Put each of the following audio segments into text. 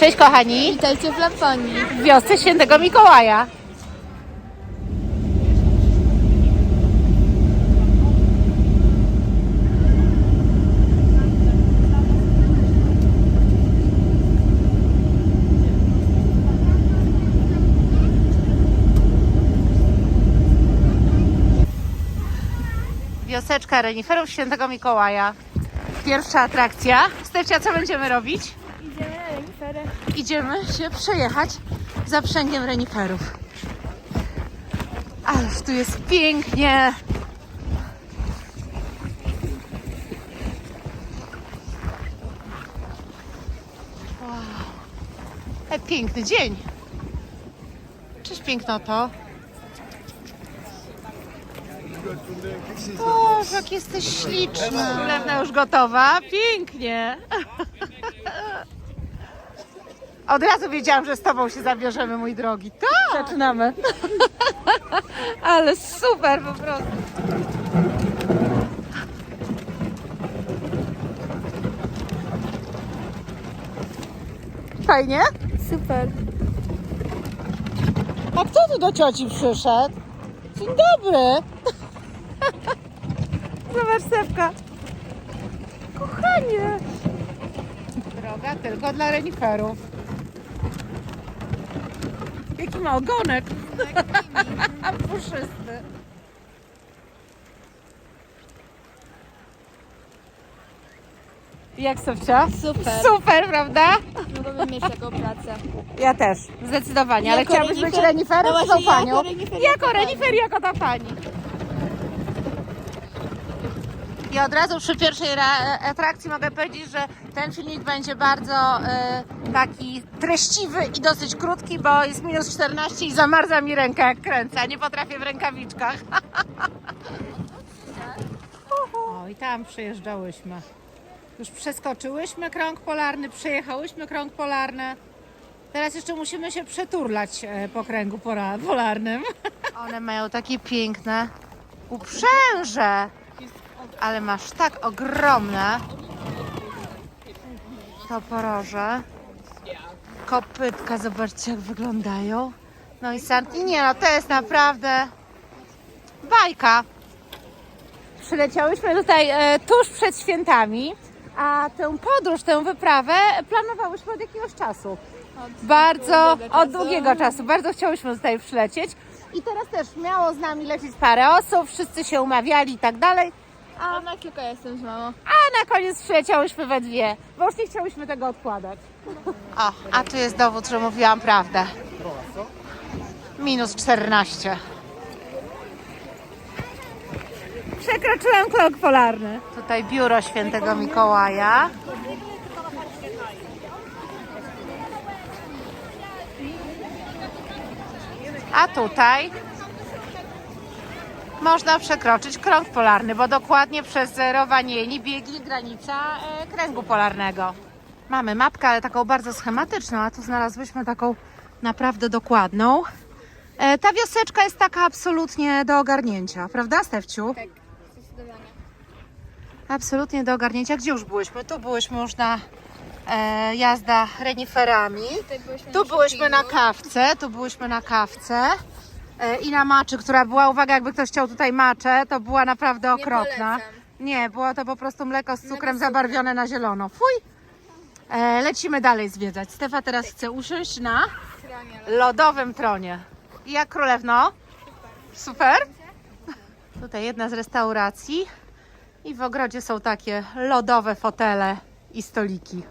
Cześć kochani, Witajcie w Laponii. w wiosce Świętego Mikołaja. Wioseczka reniferów Świętego Mikołaja. Pierwsza atrakcja. Stecia, co będziemy robić? Idziemy się przejechać zaprzęgiem reniferów. Ależ tu jest pięknie. Wow. E, piękny dzień. Cześć pięknoto. Boże, jak jesteś śliczny. Królewna już gotowa. Pięknie. Od razu wiedziałam, że z tobą się zabierzemy, mój drogi. Tak! Zaczynamy. Ale super po prostu. Fajnie? Super. A kto tu do cioci przyszedł? Dzień dobry. Zobacz, Sepka. Kochanie. Droga tylko dla reniferów. Jaki ma ogonek. Puszysty. Jak Sofcia? Super. Super, prawda? Mogłabym mieć taką pracę. Ja też, zdecydowanie, ale Jako chciałabyś być renifer? reniferem No czy tą panią? jako renifer, jako renifer, jako ta pani. I od razu przy pierwszej atrakcji mogę powiedzieć, że ten filmik będzie bardzo e, taki treściwy i dosyć krótki, bo jest minus 14 i zamarza mi ręka jak kręcę. Nie potrafię w rękawiczkach. O, i tam przejeżdżałyśmy. Już przeskoczyłyśmy krąg polarny, przejechałyśmy krąg polarny. Teraz jeszcze musimy się przeturlać e, po kręgu polarnym. One mają takie piękne uprzęże, ale masz tak ogromne toporoże. Kopytka, zobaczcie jak wyglądają. No i sanki, nie no, to jest naprawdę bajka. Przyleciałyśmy tutaj e, tuż przed świętami, a tę podróż, tę wyprawę planowałyśmy od jakiegoś czasu. Bardzo, długiego od czasu. długiego czasu. Bardzo chciałyśmy tutaj przylecieć. I teraz też miało z nami lecieć parę osób, wszyscy się umawiali i tak dalej. A na kilka jestem z mamą. A na koniec przyleciałyśmy we dwie, bo już nie chciałyśmy tego odkładać. O, a tu jest dowód, że mówiłam prawdę. Minus 14. Przekroczyłam krok polarny. Tutaj biuro świętego Mikołaja. A tutaj można przekroczyć krąg polarny, bo dokładnie przez Rowanieni biegnie granica e, kręgu polarnego. Mamy mapkę, ale taką bardzo schematyczną, a tu znalazłyśmy taką naprawdę dokładną. E, ta wioseczka jest taka absolutnie do ogarnięcia, prawda Stefciu? Tak, zdecydowanie. Absolutnie do ogarnięcia. Gdzie już byłyśmy? Tu byłyśmy już na e, jazda reniferami. Byłyśmy Tu na byłyśmy na kawce, tu byłyśmy na kawce e, i na maczy, która była, uwaga, jakby ktoś chciał tutaj maczę, to była naprawdę okropna. Nie, było to po prostu mleko z cukrem zabarwione na zielono. Fuj! E, lecimy dalej zwiedzać. Stefa teraz chce usiąść na lodowym tronie. I jak królewno? Super? Tutaj jedna z restauracji i w ogrodzie są takie lodowe fotele i stoliki.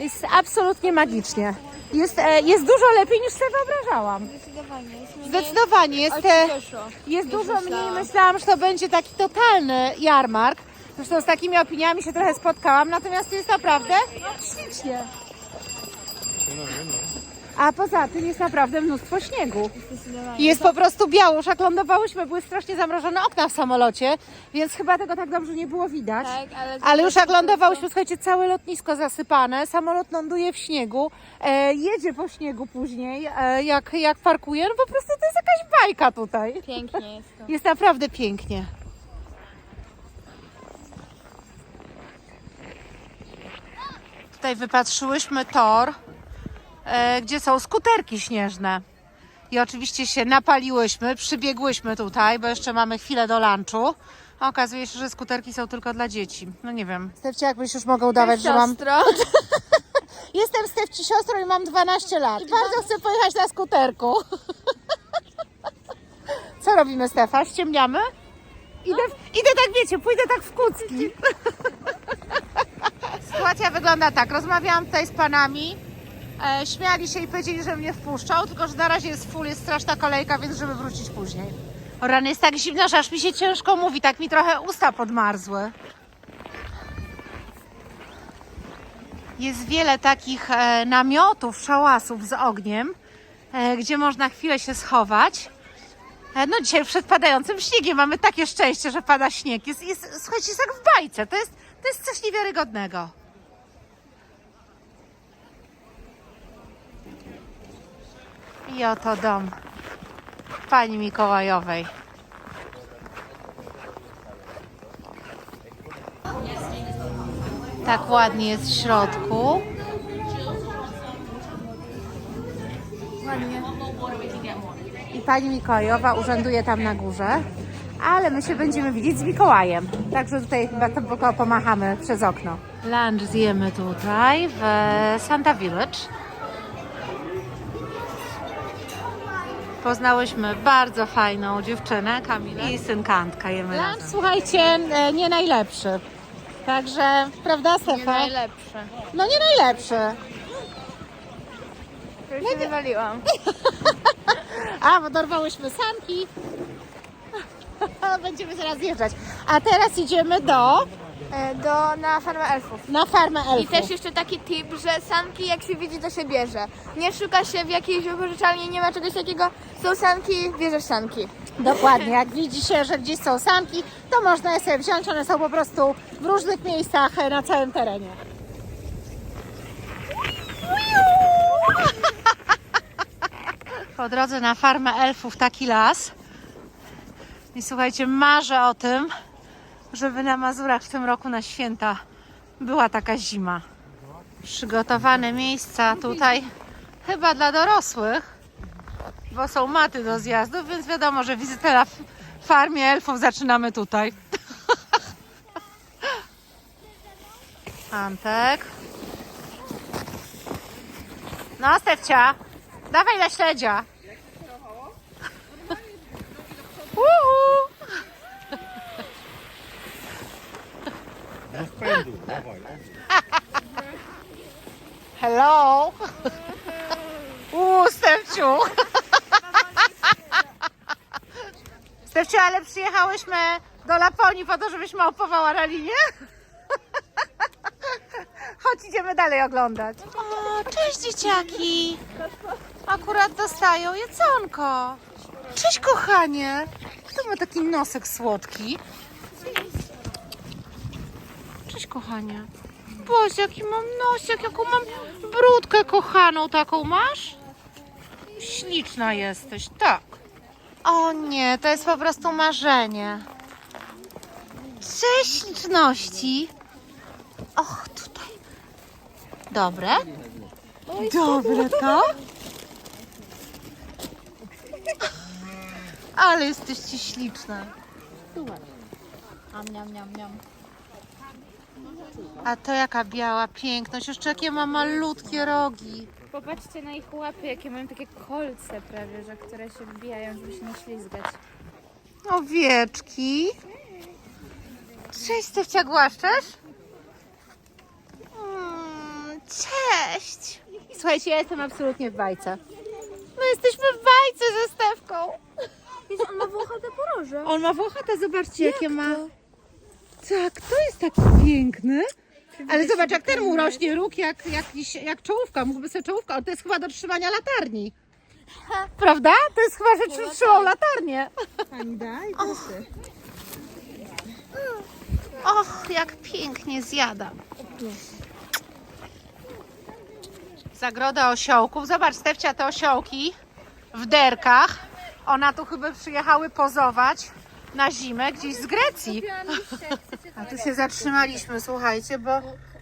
Jest absolutnie magicznie. Jest, e, jest dużo lepiej niż sobie wyobrażałam. Zdecydowanie. Jest mniej Zdecydowanie jest, e, jest niż dużo mniej. myślałam. Myślałam, że to będzie taki totalny jarmark. Zresztą z takimi opiniami się trochę spotkałam, natomiast jest naprawdę ślicznie. A poza tym jest naprawdę mnóstwo śniegu. I jest po prostu biało. Już jak lądowałyśmy, były strasznie zamrożone okna w samolocie, więc chyba tego tak dobrze nie było widać. Tak, ale... Ale już jak lądowałyśmy, słuchajcie, całe lotnisko zasypane, samolot ląduje w śniegu, e, jedzie po śniegu później, e, jak, jak parkuje, no po prostu to jest jakaś bajka tutaj. Pięknie jest to. Jest naprawdę pięknie. Tutaj wypatrzyłyśmy tor, gdzie są skuterki śnieżne. I oczywiście się napaliłyśmy, przybiegłyśmy tutaj, bo jeszcze mamy chwilę do lunchu. A okazuje się, że skuterki są tylko dla dzieci. No nie wiem. Stefcie, jakbyś już mogę udawać, że mam... Siostro. Jestem Stefci siostrą i mam 12 lat. I bardzo chcę pojechać na skuterku. Co robimy, Stefa? Ściemniamy? Idę, idę tak, wiecie, pójdę tak w kucki. Sytuacja wygląda tak. Rozmawiałam tutaj z panami. E, śmiali się i powiedzieli, że mnie wpuszczą, tylko że na razie jest full, jest straszna kolejka, więc żeby wrócić później. O rany, jest tak zimno, że aż mi się ciężko mówi, tak mi trochę usta podmarzły. Jest wiele takich e, namiotów, szałasów z ogniem, e, gdzie można chwilę się schować. E, no dzisiaj przed padającym śniegiem mamy takie szczęście, że pada śnieg. Jest, jest, słuchajcie, jest jak w bajce. To jest, to jest coś niewiarygodnego. I oto dom pani Mikołajowej. Tak ładnie jest w środku. Ładnie. I pani Mikołajowa urzęduje tam na górze. Ale my się będziemy widzieć z Mikołajem. Także tutaj chyba tylko pomachamy przez okno. Lunch zjemy tutaj w Santa Village. Poznałyśmy bardzo fajną dziewczynę, Kamilę i synkantka jemy Lunch, słuchajcie, e, nie najlepszy. Także, prawda Nie Stefa? najlepsze. No nie najlepszy. Już się wywaliłam. A, bo dorwałyśmy sanki. Będziemy zaraz zjeżdżać. A teraz idziemy do, Do, na farmę elfów. na farmę elfów. I też jeszcze taki tip, że sanki jak się widzi, to się bierze. Nie szuka się w jakiejś wypożyczalni, nie ma czegoś takiego. Są sanki, bierzesz sanki. Dokładnie, jak widzi się, że gdzieś są sanki, to można je sobie wziąć. One są po prostu w różnych miejscach e, na całym terenie. Po drodze na farmę elfów taki las. I słuchajcie, marzę o tym, żeby na Mazurach w tym roku na święta była taka zima. Przygotowane miejsca tutaj chyba dla dorosłych, bo są maty do zjazdów, więc wiadomo, że wizytę na farmie elfów zaczynamy tutaj. Antek. No, Stefcia, dawaj na śledzia. Uhu. Rozpędu, dawaj. Hello. Uuu, Stefciu. Stefciu, ale przyjechałyśmy do Laponii po to, żebyś małpowała na linię? Chodź, idziemy dalej oglądać. O, cześć dzieciaki. Akurat dostają jedzonko. Cześć kochanie. Kto ma taki nosek słodki? Kochanie. Boże, jaki mam nosek, jaką mam brudkę kochaną taką masz? Śliczna jesteś, tak. O nie, to jest po prostu marzenie. Cześć śliczności. Och, tutaj. Dobre? Dobre to? Ale jesteście śliczne. Am, niam, niam, niam. A to jaka biała piękność. Jeszcze jakie ma malutkie rogi. Popatrzcie na ich łapy, jakie mają takie kolce prawie, że które się wbijają, żeby się nie ślizgać. Owieczki. Cześć, Stefcia, głaszczesz? Mm, cześć. Słuchajcie, ja jestem absolutnie w bajce. My jesteśmy w bajce ze Stefką. Wiesz, on ma włochate poroże. On ma włochate, zobaczcie, jakie ma. Tak, to jest taki piękny. Ale zobacz, jak ten mu rośnie róg, jak, jak, jak czołówka. Mógłby sobie czołówka. To jest chyba do trzymania latarni. Prawda? To jest chyba, że trzy- trzymał latarnię. Och, jak pięknie zjada. Zagroda osiołków. Zobacz, Stefcia, te osiołki w derkach. Ona tu chyba przyjechały pozować na zimę gdzieś z Grecji. A tu się zatrzymaliśmy, słuchajcie, bo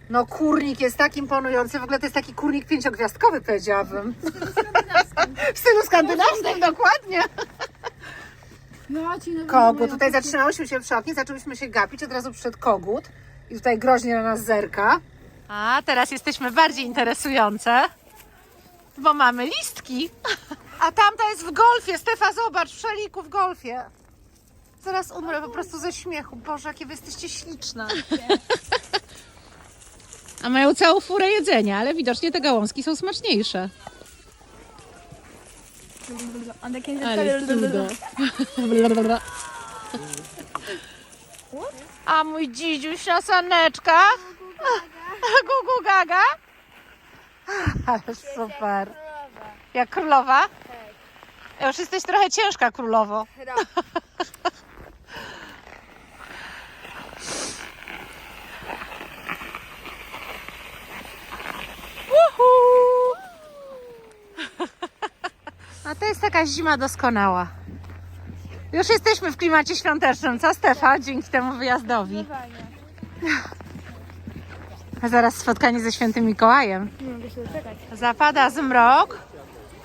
No kurnik jest tak imponujący, w ogóle to jest taki kurnik pięciogwiazdkowy powiedziałabym. W stylu skandynawskim, dokładnie. No, Kogut, tutaj zatrzymałyśmy się przy oknie, zaczęłyśmy się gapić, od razu przyszedł kogut i tutaj groźnie na nas zerka. A teraz jesteśmy bardziej interesujące, bo mamy listki. A tamta jest w golfie, Stefa zobacz, w szaliku w golfie. Zaraz umrę po prostu ze śmiechu. Boże, jakie wy jesteście śliczne. A mają całą furę jedzenia, ale widocznie te gałązki są smaczniejsze. On takie Ale cudo. A mój dzidziuś na saneczkach? Gugu gaga? Ale super. Jak królowa? Ja Już jesteś trochę ciężka królowo. A to jest taka zima doskonała. Już jesteśmy w klimacie świątecznym, co Stefa? Dzięki temu wyjazdowi. A zaraz spotkanie ze świętym Mikołajem. Nie mogę się doczekać. Zapada zmrok,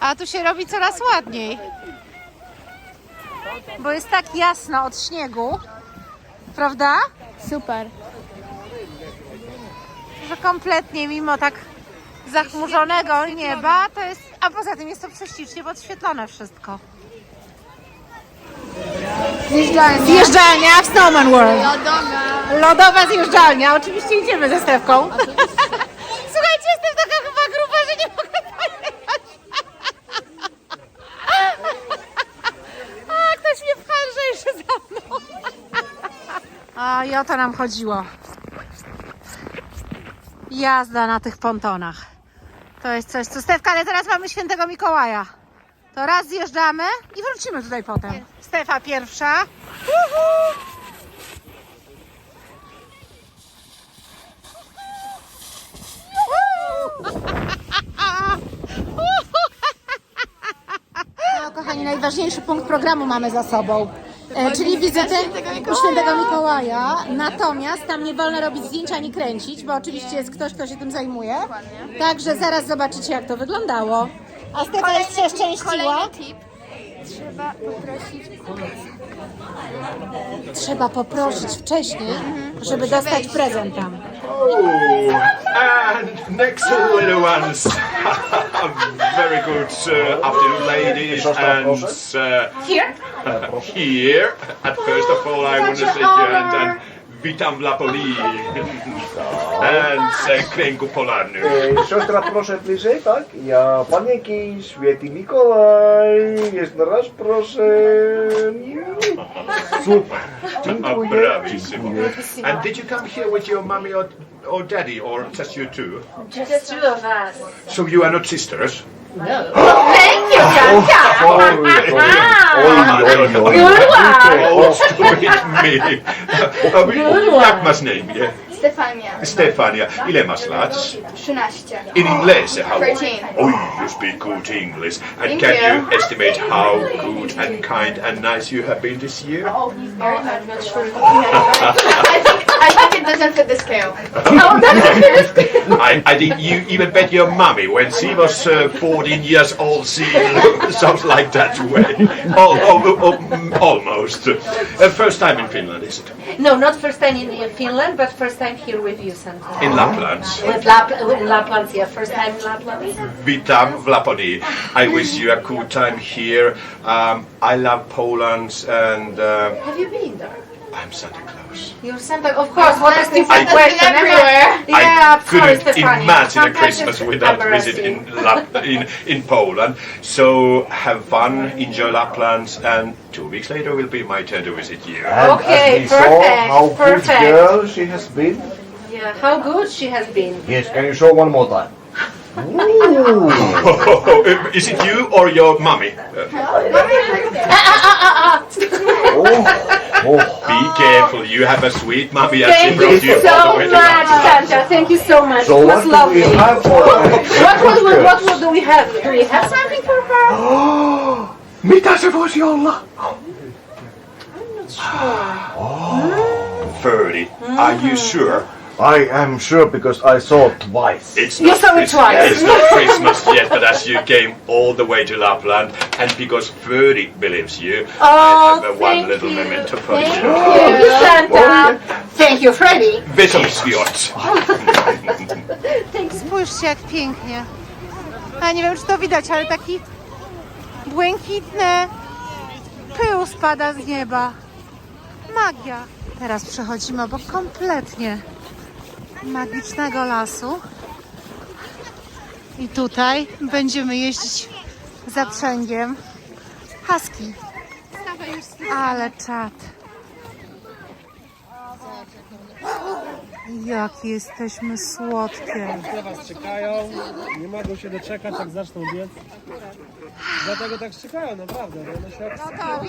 a tu się robi coraz ładniej. Bo jest tak jasno od śniegu, prawda? Super. Że kompletnie mimo tak zachmurzonego nieba, to jest. A poza tym jest to prześlicznie podświetlone wszystko. Zjeżdżalnia. Zjeżdżalnia w Snowman World. Lodowa. Lodowa zjeżdżalnia. Oczywiście idziemy ze Stewką. Słuchajcie, jestem taka chyba gruba, że nie mogę pojechać. A, ktoś mnie pcha lżejszy za mną. A i o to nam chodziło. Jazda na tych pontonach. To jest coś, co Stefka, ale teraz mamy świętego Mikołaja. To raz zjeżdżamy i wrócimy tutaj potem. Stefa pierwsza. Uhu. No, kochani, najważniejszy punkt programu mamy za sobą. E, czyli wizytę u świętego Mikołaja. Natomiast tam nie wolno robić zdjęcia ani kręcić, bo oczywiście jest ktoś, kto się tym zajmuje. Także zaraz zobaczycie, jak to wyglądało. A Stefa jest przeszczęściła. Kolejny tip. Trzeba poprosić Trzeba poprosić wcześniej, żeby dostać prezent tam. Oh, and next little ones. Very good uh, afternoon, ladies and uh, Here? here. And first of all, I want to say to and, and witam w Laponii. and uh, kręgu polarnym. Siostra, proszę bliżej, tak? Ja panienki, święty Mikołaj, jeszcze raz proszę. Super. Dziękuję. Bravissimo. And did you come here with your mommy or, or daddy, or just you two? Just two of us. So you are not sisters? Oj, oj, oj. Oh, stupid me. Jak masz na imię? Stefania. Stefania. Ile masz lat? 13. In English, how? 13. Oh, you speak good English. And Thank can you. you estimate how good and kind and nice you have been this year? Oh, he's very much. I think it doesn't fit the scale. I, I think you even bet your mummy when she was uh, 14 years old, she looked something like that way. Oh, oh, oh, mm, almost. Uh, first time in Finland, is it? No, not first time in, in Finland, but first time here with you, Santa. In Lapland. With Lap, with Lapland, yeah, first time in Lapland. Witam w Laponii. I wish you a good time here. Um, I love Poland and uh, Have you been there? I'm Santa Claus. You're Santa, of course. What a stupid question. everywhere. Yeah, I sorry, couldn't Stefania. imagine a Christmas without visit in. Lap- in in Poland. So have fun, enjoy Lapland, and two weeks later will be my turn to visit you. And Okay, as we saw perfect, good perfect. girl she has been. Yeah, how good she has been. Yes, can you show one more time? Ooh. Is it you or your mummy? Uh, Oh, oh. be careful, you have a sweet mummy as she Thank brought you you all so the way to much, Lapland. Santa. Thank you so much. So it what was do we have for What, would we, what would do we have? Do we have something for her? Oh, Mitä se voisi olla? Thirty. Are you mm. sure? I am sure because I saw it twice. It's You not saw it twice. It's not Christmas yet, but as you came all the way to Lapland, and because Ferdy believes you, Oh, I have a one thank little you. memento for Thank you. you, Santa. Thank you, Freddy. Wysomsviot. Spójrzcie, jak pięknie. A nie wiem, czy to widać, ale taki błękitny pył spada z nieba. Magia. Teraz przechodzimy obok kompletnie magicznego lasu. I tutaj będziemy jeździć zaprzęgiem husky. Ale czad. Jakie jesteśmy słodkie. na was czekają, nie mogą się doczekać, jak zaczną biec. Dlatego tak czekają, naprawdę. No, Gotowi?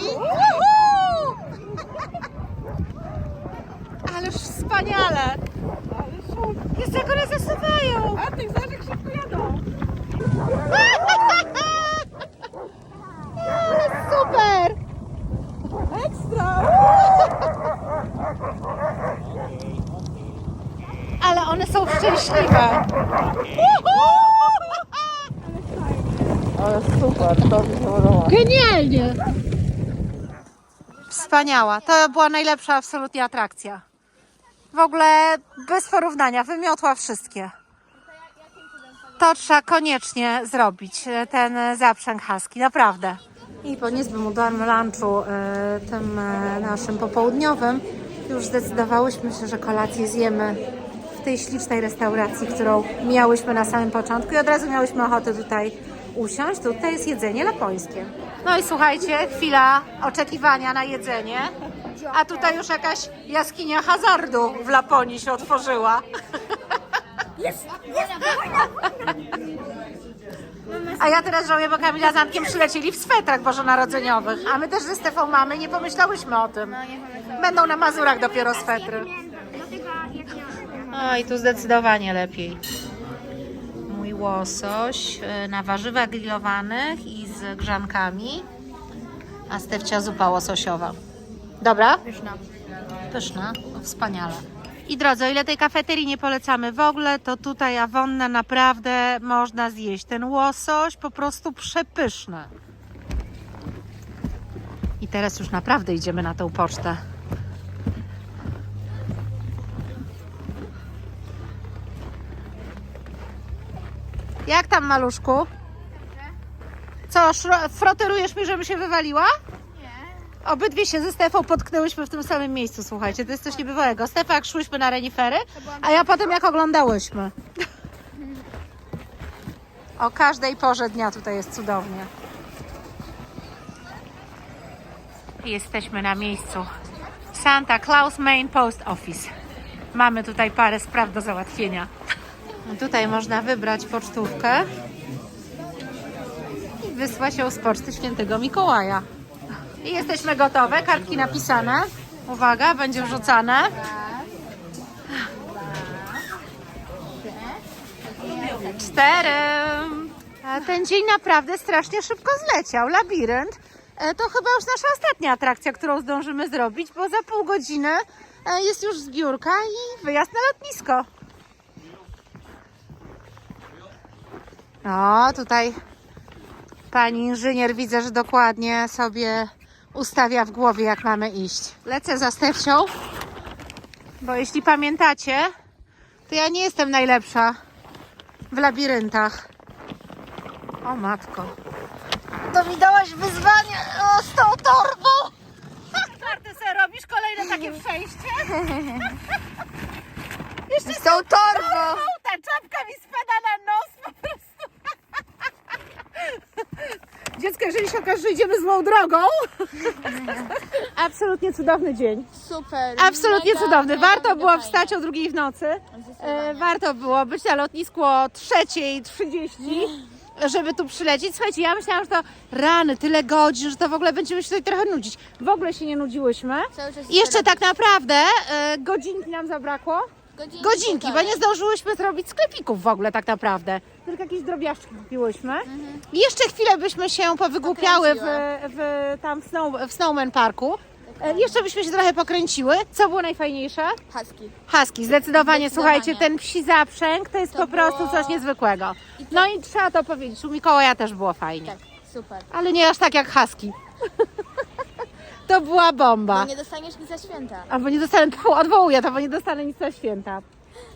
Ależ wspaniale! Jest jak one zasuwają! A tych zaczek szybko jadą! Ale super! Ekstra! Ale one są szczęśliwe! Genialnie! Wspaniała. To była najlepsza absolutnie atrakcja. W ogóle bez porównania. Wymiotła wszystkie. To trzeba koniecznie zrobić. e, Ten zaprzęg husky. Naprawdę. I po niezłym udarnym lunchu, e, tym e, naszym popołudniowym, już zdecydowałyśmy się, że kolację zjemy w tej ślicznej restauracji, którą miałyśmy na samym początku i od razu miałyśmy ochotę tutaj usiąść. Tutaj jest jedzenie lapońskie. No i słuchajcie, chwila oczekiwania na jedzenie. A tutaj już jakaś jaskinia hazardu w Laponii się otworzyła. A ja teraz żałuję, bo Kamila z Ankiem przylecieli w swetrach bożonarodzeniowych. A my też ze Stefą mamy, nie pomyślałyśmy o tym. Będą na Mazurach dopiero swetry. No i tu zdecydowanie lepiej. Mój łosoś e, na warzywach grillowanych i z grzankami. A Stefcia zupa łososiowa. Dobra? Pyszna. Pyszna, wspaniale. I drodzy, o ile tej kafeterii nie polecamy w ogóle, to tutaj Awonna naprawdę można zjeść. Ten łosoś po prostu przepyszny. I teraz już naprawdę idziemy na tą pocztę. Jak tam, maluszku? Co, froterujesz mi, żeby się wywaliła? Obydwie się ze Stefą potknęłyśmy w tym samym miejscu, słuchajcie, to jest coś niebywałego. Stefa jak szłyśmy na renifery, a ja potem jak oglądałyśmy. O każdej porze dnia tutaj jest cudownie. Jesteśmy na miejscu. Santa Claus Main Post Office. Mamy tutaj parę spraw do załatwienia. Tutaj można wybrać pocztówkę i wysłać ją z poczty świętego Mikołaja. I jesteśmy gotowe, kartki napisane. Uwaga, będzie wrzucane. Cztery. A ten dzień naprawdę strasznie szybko zleciał. Labirynt e, to chyba już nasza ostatnia atrakcja, którą zdążymy zrobić, bo za pół godziny e, jest już zbiórka i wyjazd na lotnisko. No, tutaj Pani inżynier widzę, że dokładnie sobie ustawia w głowie, jak mamy iść. Lecę za Stefcią, bo jeśli pamiętacie, to ja nie jestem najlepsza w labiryntach. O matko. To mi dałaś wyzwanie o, z tą torbą. Marty, sobie robisz kolejne takie przejście? Jeszcze Z tą torbą! ta czapka mi spada na nos po prostu. Dziecko, jeżeli się okaże, że idziemy złą drogą. Absolutnie cudowny dzień. Super. Absolutnie mega, cudowny. mega, Warto mega było fajnie. wstać o drugiej w nocy. E, warto było być na lotnisku o trzeciej 30, żeby tu przylecieć. Słuchajcie, ja myślałam, że to rany, tyle godzin, że to w ogóle będziemy się tutaj trochę nudzić. W ogóle się nie nudziłyśmy. Cały czas I jeszcze tak naprawdę e, godzinki nam zabrakło. Godzinki, Godzinki, bo półtorej. nie zdążyłyśmy zrobić sklepików w ogóle tak naprawdę. Tylko jakieś drobiażdżki kupiłyśmy. I jeszcze chwilę byśmy się powygłupiały w, w, tam w, snow, w Snowman Parku. E, Jeszcze byśmy się trochę pokręciły. Co było najfajniejsze? Husky. Husky, zdecydowanie. Zdecydowanie. Słuchajcie, ten psi zaprzęg to jest To po prostu było- coś niezwykłego. No i trzeba to powiedzieć, u Mikołaja też było fajnie. Tak, super. Ale nie aż tak jak husky. to była bomba. Nie dostaniesz nic za święta. Albo nie dostanę, Tfu, odwołuję to, bo nie dostanę nic na święta.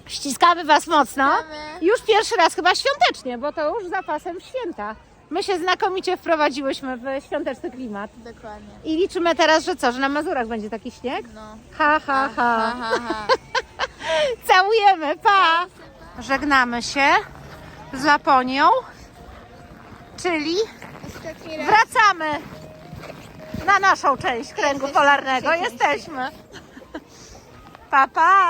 Ściskamy Was mocno. Ściskamy. Już pierwszy raz chyba świątecznie, bo to już zapasem święta. My się znakomicie wprowadziłyśmy w świąteczny klimat. Dokładnie. I liczymy teraz, że co, że na Mazurach będzie taki śnieg? No. Ha, ha, ha. Ha, ha, ha. Całujemy, pa! Żegnamy się z Laponią, czyli Ostatni raz. wracamy na naszą część kręgu polarnego. Jesteśmy. Pa, pa!